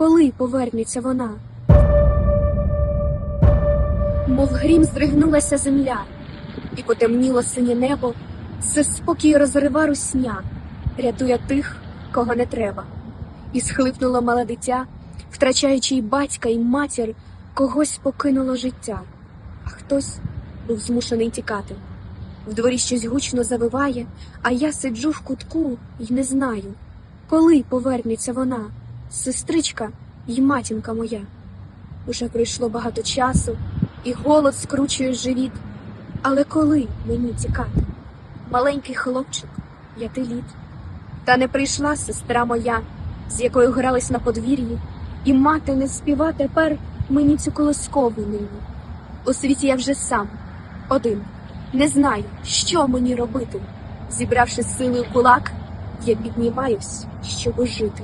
коли повернеться вона? Мов грім здригнулася земля, і потемніло синє небо, все спокій розрива русня, рятує тих, кого не треба. І схлипнуло мале дитя, втрачаючи й батька, й матір, когось покинуло життя, а хтось був змушений тікати. В дворі щось гучно завиває, а я сиджу в кутку й не знаю, коли повернеться вона, сестричка й матінка моя. Уже пройшло багато часу, і голод скручує живіт. Але коли мені тікати? Маленький хлопчик, п'яти літ. Та не прийшла сестра моя, з якою грались на подвір'ї, і мати не співа тепер мені цю колоскову нині. У світі я вже сам, один, не знаю, що мені робити. Зібравши сили в кулак, я піднімаюсь, щоб жити.